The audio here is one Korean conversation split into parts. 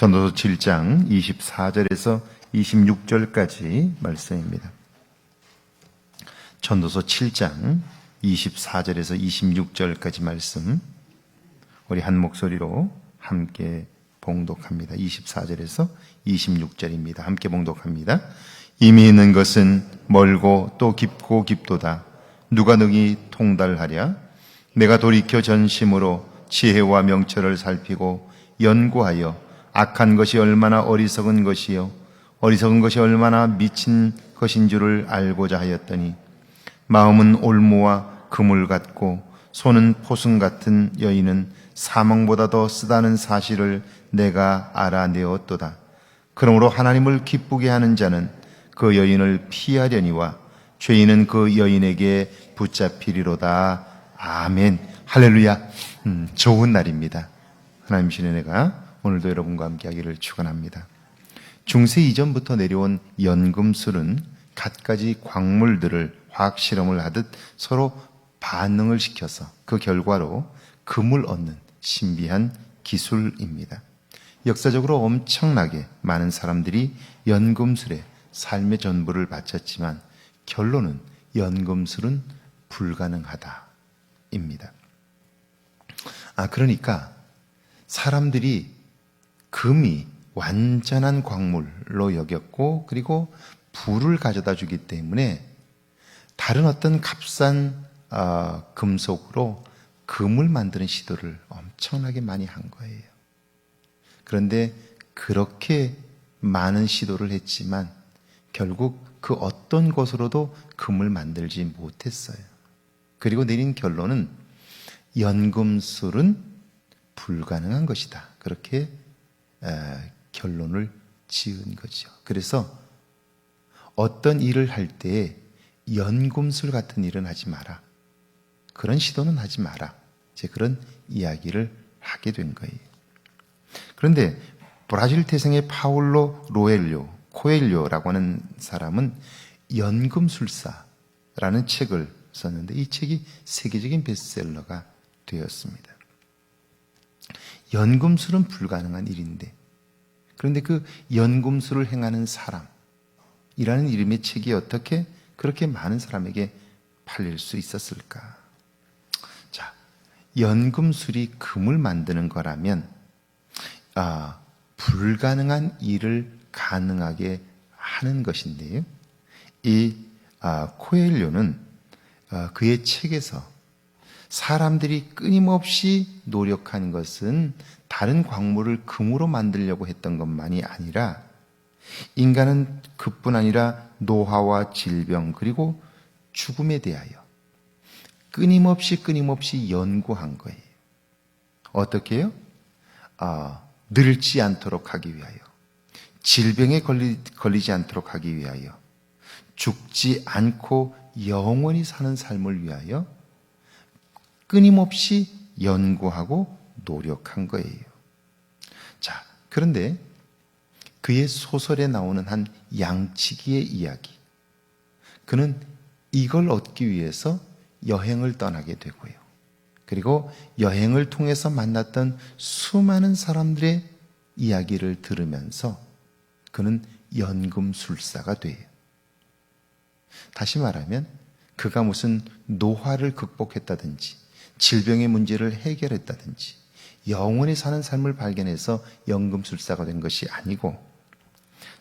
전도서 7장 24절에서 26절까지 말씀입니다. 전도서 7장 24절에서 26절까지 말씀 우리 한 목소리로 함께 봉독합니다. 24절에서 26절입니다. 함께 봉독합니다. 이미 있는 것은 멀고 또 깊고 깊도다. 누가 능히 통달하랴? 내가 돌이켜 전심으로 지혜와 명철을 살피고 연구하여 악한 것이 얼마나 어리석은 것이요 어리석은 것이 얼마나 미친 것인 줄을 알고자 하였더니 마음은 올무와 그물 같고 손은 포승 같은 여인은 사망보다 더 쓰다는 사실을 내가 알아내었도다. 그러므로 하나님을 기쁘게 하는 자는 그 여인을 피하려니와 죄인은 그 여인에게 붙잡히리로다. 아멘. 할렐루야. 음, 좋은 날입니다. 하나님 신의 내가 오늘도 여러분과 함께 하기를 축원합니다. 중세 이전부터 내려온 연금술은 갖가지 광물들을 화학 실험을 하듯 서로 반응을 시켜서 그 결과로 금을 얻는 신비한 기술입니다. 역사적으로 엄청나게 많은 사람들이 연금술에 삶의 전부를 바쳤지만 결론은 연금술은 불가능하다입니다. 아, 그러니까 사람들이 금이 완전한 광물로 여겼고 그리고 불을 가져다 주기 때문에 다른 어떤 값싼 어, 금속으로 금을 만드는 시도를 엄청나게 많이 한 거예요. 그런데 그렇게 많은 시도를 했지만 결국 그 어떤 것으로도 금을 만들지 못했어요. 그리고 내린 결론은 연금술은 불가능한 것이다. 그렇게 에, 결론을 지은 거죠. 그래서 어떤 일을 할 때에 연금술 같은 일은 하지 마라. 그런 시도는 하지 마라. 이제 그런 이야기를 하게 된 거예요. 그런데 브라질 태생의 파울로 로엘료, 코엘료라고 하는 사람은 연금술사라는 책을 썼는데 이 책이 세계적인 베스트셀러가 되었습니다. 연금술은 불가능한 일인데 그런데 그 연금술을 행하는 사람이라는 이름의 책이 어떻게 그렇게 많은 사람에게 팔릴 수 있었을까? 자, 연금술이 금을 만드는 거라면 아, 불가능한 일을 가능하게 하는 것인데요. 이 아, 코엘료는 아, 그의 책에서 사람들이 끊임없이 노력한 것은 다른 광물을 금으로 만들려고 했던 것만이 아니라 인간은 그뿐 아니라 노화와 질병 그리고 죽음에 대하여 끊임없이 끊임없이 연구한 거예요. 어떻게 요 아, 늙지 않도록 하기 위하여 질병에 걸리, 걸리지 않도록 하기 위하여 죽지 않고 영원히 사는 삶을 위하여 끊임없이 연구하고 노력한 거예요. 자, 그런데 그의 소설에 나오는 한 양치기의 이야기. 그는 이걸 얻기 위해서 여행을 떠나게 되고요. 그리고 여행을 통해서 만났던 수많은 사람들의 이야기를 들으면서 그는 연금술사가 돼요. 다시 말하면 그가 무슨 노화를 극복했다든지 질병의 문제를 해결했다든지 영원히 사는 삶을 발견해서 연금술사가 된 것이 아니고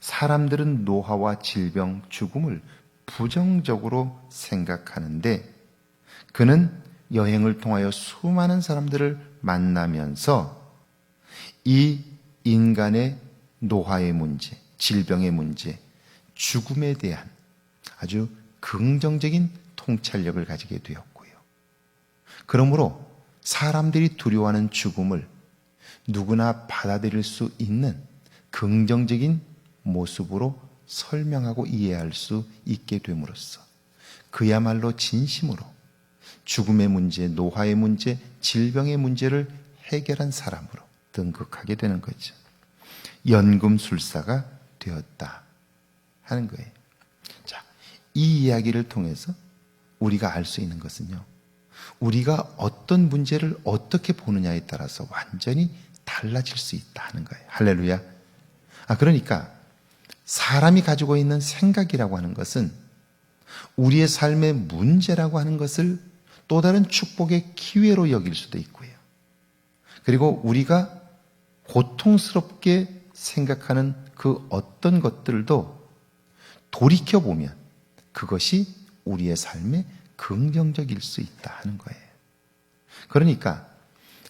사람들은 노화와 질병, 죽음을 부정적으로 생각하는데 그는 여행을 통하여 수많은 사람들을 만나면서 이 인간의 노화의 문제, 질병의 문제, 죽음에 대한 아주 긍정적인 통찰력을 가지게 되었고요. 그러므로 사람들이 두려워하는 죽음을 누구나 받아들일 수 있는 긍정적인 모습으로 설명하고 이해할 수 있게 됨으로써 그야말로 진심으로 죽음의 문제, 노화의 문제, 질병의 문제를 해결한 사람으로 등극하게 되는 거죠. 연금술사가 되었다 하는 거예요. 자, 이 이야기를 통해서 우리가 알 수 있는 것은요. 우리가 어떤 문제를 어떻게 보느냐에 따라서 완전히 달라질 수 있다 하는 거예요. 할렐루야. 아, 그러니까 사람이 가지고 있는 생각이라고 하는 것은 우리의 삶의 문제라고 하는 것을 또 다른 축복의 기회로 여길 수도 있고요. 그리고 우리가 고통스럽게 생각하는 그 어떤 것들도 돌이켜보면 그것이 우리의 삶에 긍정적일 수 있다 하는 거예요. 그러니까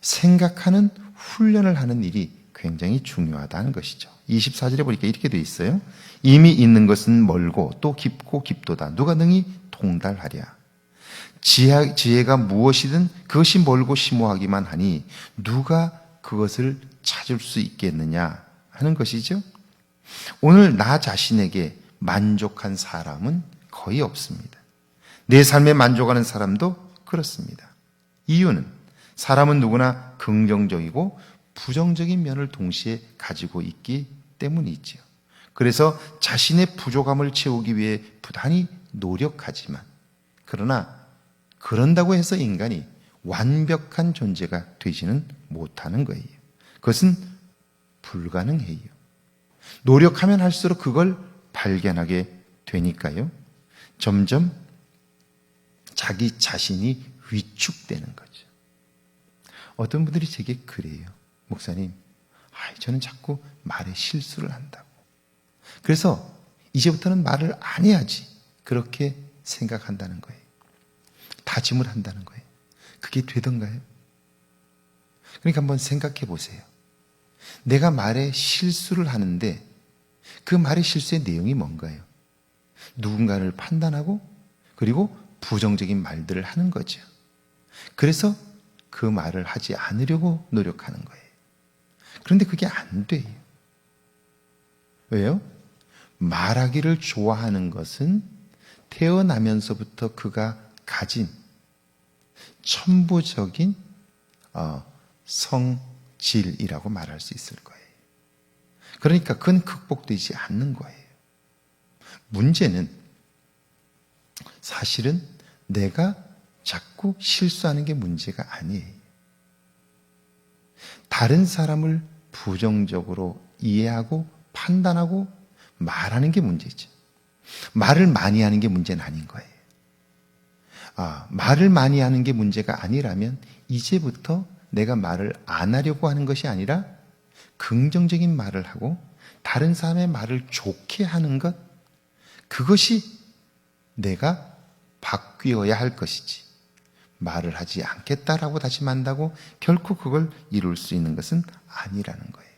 생각하는 훈련을 하는 일이 굉장히 중요하다는 것이죠. 24절에 보니까 이렇게 되어 있어요. 이미 있는 것은 멀고 또 깊고 깊도다. 누가 능히 통달하랴. 지혜, 지혜 가 무엇이든 그것이 멀고 심오하기만 하니 누가 그것을 찾을 수 있겠느냐 하는 것이죠. 오늘 나 자신에게 만족한 사람은 거의 없습니다. 내 삶에 만족하는 사람도 그렇습니다. 이유는 사람은 누구나 긍정적이고 부정적인 면을 동시에 가지고 있기 때문이지요. 그래서 자신의 부족함을 채우기 위해 부단히 노력하지만 그러나 그런다고 해서 인간이 완벽한 존재가 되지는 못하는 거예요. 그것은 불가능해요. 노력하면 할수록 그걸 발견하게 되니까요. 점점 자기 자신이 위축되는 거죠. 어떤 분들이 제게 그래요. 목사님, 아, 저는 자꾸 말에 실수를 한다고. 그래서 이제부터는 말을 안 해야지. 그렇게 생각한다는 거예요. 다짐을 한다는 거예요. 그게 되던가요? 그러니까 한번 생각해 보세요. 내가 말에 실수를 하는데 그 말의 실수의 내용이 뭔가요? 누군가를 판단하고 그리고 부정적인 말들을 하는 거죠. 그래서 그 말을 하지 않으려고 노력하는 거예요. 그런데 그게 안 돼요. 왜요? 말하기를 좋아하는 것은 태어나면서부터 그가 가진 천부적인 어, 성질이라고 말할 수 있을 거예요. 그러니까 그건 극복되지 않는 거예요. 문제는 사실은 내가 자꾸 실수하는 게 문제가 아니에요. 다른 사람을 부정적으로 이해하고 판단하고 말하는 게 문제죠. 말을 많이 하는 게 문제는 아닌 거예요. 아, 말을 많이 하는 게 문제가 아니라면 이제부터 내가 말을 안 하려고 하는 것이 아니라 긍정적인 말을 하고 다른 사람의 말을 좋게 하는 것, 그것이 내가 바뀌어야 할 것이지. 말을 하지 않겠다라고 다짐한다고 결코 그걸 이룰 수 있는 것은 아니라는 거예요.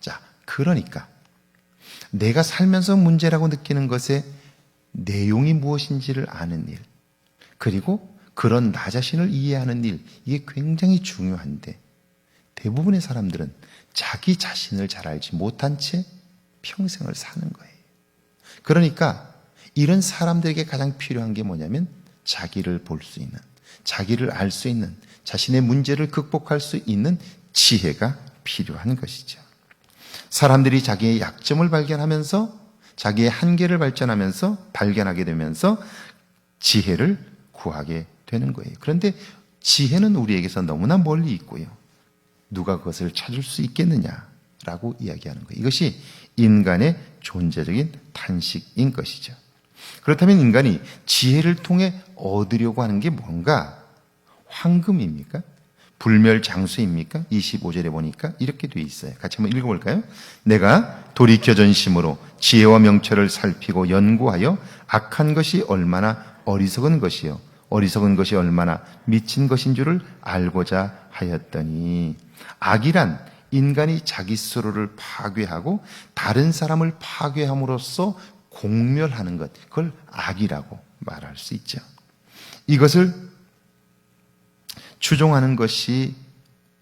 자, 그러니까 내가 살면서 문제라고 느끼는 것의 내용이 무엇인지를 아는 일, 그리고 그런 나 자신을 이해하는 일, 이게 굉장히 중요한데 대부분의 사람들은 자기 자신을 잘 알지 못한 채 평생을 사는 거예요. 그러니까 이런 사람들에게 가장 필요한 게 뭐냐면 자기를 볼 수 있는, 자기를 알 수 있는, 자신의 문제를 극복할 수 있는 지혜가 필요한 것이죠. 사람들이 자기의 약점을 발견하면서 자기의 한계를 발전하면서 발견하게 되면서 지혜를 구하게 되는 거예요. 그런데 지혜는 우리에게서 너무나 멀리 있고요. 누가 그것을 찾을 수 있겠느냐라고 이야기하는 거예요. 이것이 인간의 존재적인 탄식인 것이죠. 그렇다면 인간이 지혜를 통해 얻으려고 하는 게 뭔가? 황금입니까? 불멸 장수입니까? 25절에 보니까 이렇게 돼 있어요. 같이 한번 읽어볼까요? 내가 돌이켜 전심으로 지혜와 명철을 살피고 연구하여 악한 것이 얼마나 어리석은 것이요. 어리석은 것이 얼마나 미친 것인 줄을 알고자 하였더니 악이란 인간이 자기 스스로를 파괴하고 다른 사람을 파괴함으로써 공멸하는 것, 그걸 악이라고 말할 수 있죠. 이것을 추종하는 것이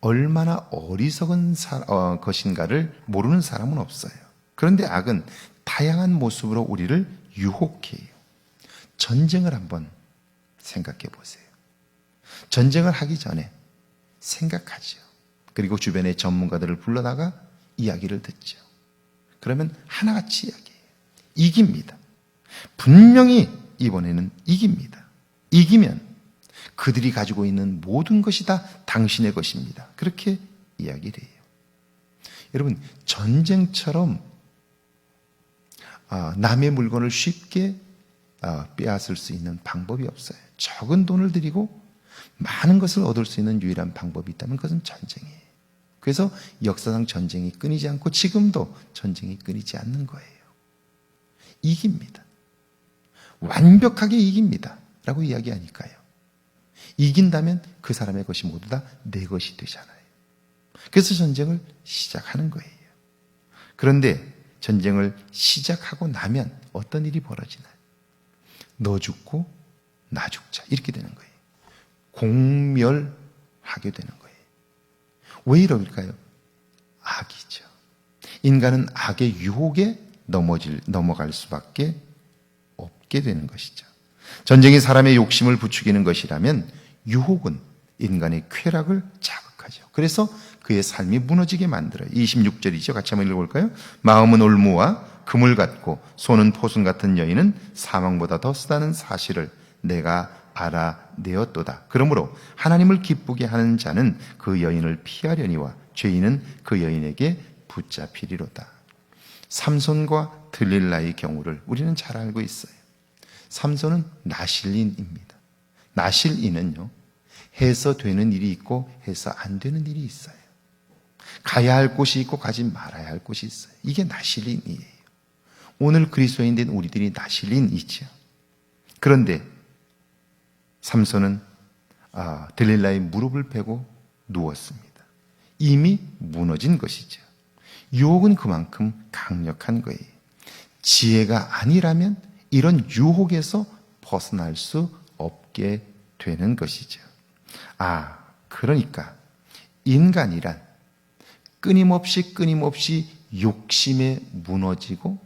얼마나 어리석은 사, 어, 것인가를 모르는 사람은 없어요. 그런데 악은 다양한 모습으로 우리를 유혹해요. 전쟁을 한번 생각해 보세요. 전쟁을 하기 전에 생각하죠. 그리고 주변의 전문가들을 불러다가 이야기를 듣죠. 그러면 하나같이 이야기해요. 이깁니다. 분명히 이번에는 이깁니다. 이기면 그들이 가지고 있는 모든 것이 다 당신의 것입니다. 그렇게 이야기를 해요. 여러분, 전쟁처럼 아, 남의 물건을 쉽게 아, 빼앗을 수 있는 방법이 없어요. 적은 돈을 들이고 많은 것을 얻을 수 있는 유일한 방법이 있다면 그것은 전쟁이에요. 그래서 역사상 전쟁이 끊이지 않고 지금도 전쟁이 끊이지 않는 거예요. 이깁니다. 완벽하게 이깁니다. 라고 이야기하니까요. 이긴다면 그 사람의 것이 모두 다 내 것이 되잖아요. 그래서 전쟁을 시작하는 거예요. 그런데 전쟁을 시작하고 나면 어떤 일이 벌어지나요? 너 죽고 나 죽자. 이렇게 되는 거예요. 공멸하게 되는 거예요. 왜 이럴까요? 악이죠. 인간은 악의 유혹에 넘어질, 넘어갈 수밖에 없게 되는 것이죠. 전쟁이 사람의 욕심을 부추기는 것이라면 유혹은 인간의 쾌락을 자극하죠. 그래서 그의 삶이 무너지게 만들어요. 26절이죠. 같이 한번 읽어볼까요? 마음은 올무와 금을 갖고 손은 포순 같은 여인은 사망보다 더 쓰다는 사실을 내가 알아내었도다. 그러므로 하나님을 기쁘게 하는 자는 그 여인을 피하려니와 죄인은 그 여인에게 붙잡히리로다. 삼손과 들릴라의 경우를 우리는 잘 알고 있어요. 삼손은 나실인입니다. 나실인은요, 해서 되는 일이 있고 해서 안 되는 일이 있어요. 가야 할 곳이 있고 가지 말아야 할 곳이 있어요. 이게 나실인이에요. 오늘 그리스도인 된 우리들이 나실인이죠. 그런데 삼손은 아, 들릴라의 무릎을 베고 누웠습니다. 이미 무너진 것이죠. 유혹은 그만큼 강력한 거예요. 지혜가 아니라면 이런 유혹에서 벗어날 수 없게 되는 것이죠. 아, 그러니까 인간이란 끊임없이 끊임없이 욕심에 무너지고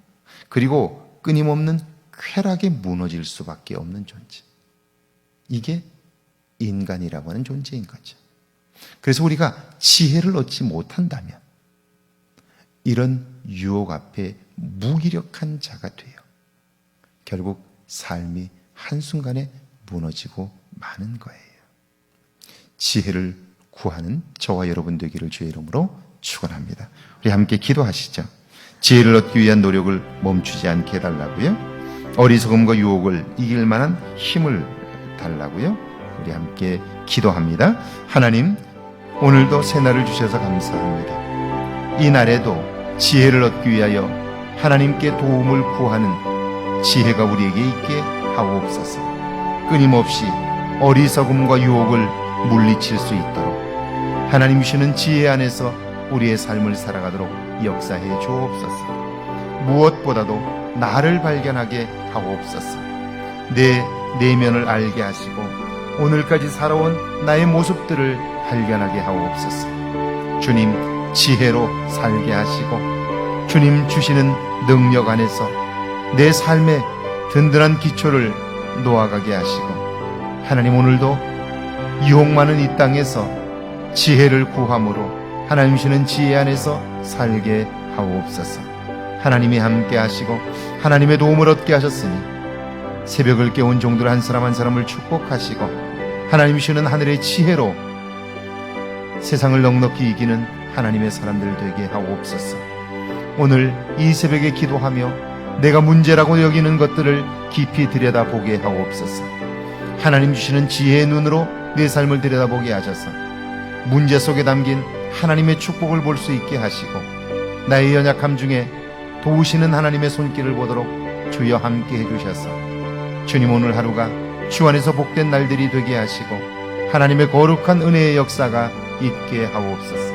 그리고 끊임없는 쾌락에 무너질 수밖에 없는 존재. 이게 인간이라고 하는 존재인 거죠. 그래서 우리가 지혜를 얻지 못한다면 이런 유혹 앞에 무기력한 자가 돼요. 결국 삶이 한순간에 무너지고 마는 거예요. 지혜를 구하는 저와 여러분 되기를 주의 이름으로 축원합니다. 우리 함께 기도하시죠. 지혜를 얻기 위한 노력을 멈추지 않게 해달라고요. 어리석음과 유혹을 이길 만한 힘을 달라고요. 우리 함께 기도합니다. 하나님, 오늘도 새날을 주셔서 감사합니다. 이 날에도 지혜를 얻기 위하여 하나님께 도움을 구하는 지혜가 우리에게 있게 하옵소서. 끊임없이 어리석음과 유혹을 물리칠 수 있도록 하나님 주시는 지혜 안에서 우리의 삶을 살아가도록 역사해 주옵소서. 무엇보다도 나를 발견하게 하옵소서. 내 내면을 알게 하시고 오늘까지 살아온 나의 모습들을 발견하게 하옵소서. 주님 지혜로 살게 하시고 주님 주시는 능력 안에서 내 삶의 든든한 기초를 놓아가게 하시고 하나님 오늘도 유혹 많은 이 땅에서 지혜를 구함으로 하나님 주시는 지혜 안에서 살게 하옵소서. 하나님이 함께 하시고 하나님의 도움을 얻게 하셨으니 새벽을 깨운 종들 한 사람 한 사람을 축복하시고 하나님 주시는 하늘의 지혜로 세상을 넉넉히 이기는 하나님의 사람들 되게 하옵소서. 오늘 이 새벽에 기도하며 내가 문제라고 여기는 것들을 깊이 들여다보게 하옵소서. 하나님 주시는 지혜의 눈으로 내 삶을 들여다보게 하셔서 문제 속에 담긴 하나님의 축복을 볼 수 있게 하시고 나의 연약함 중에 도우시는 하나님의 손길을 보도록 주여 함께 해주셔서 주님 오늘 하루가 주 안에서 복된 날들이 되게 하시고 하나님의 거룩한 은혜의 역사가 있게 하옵소서.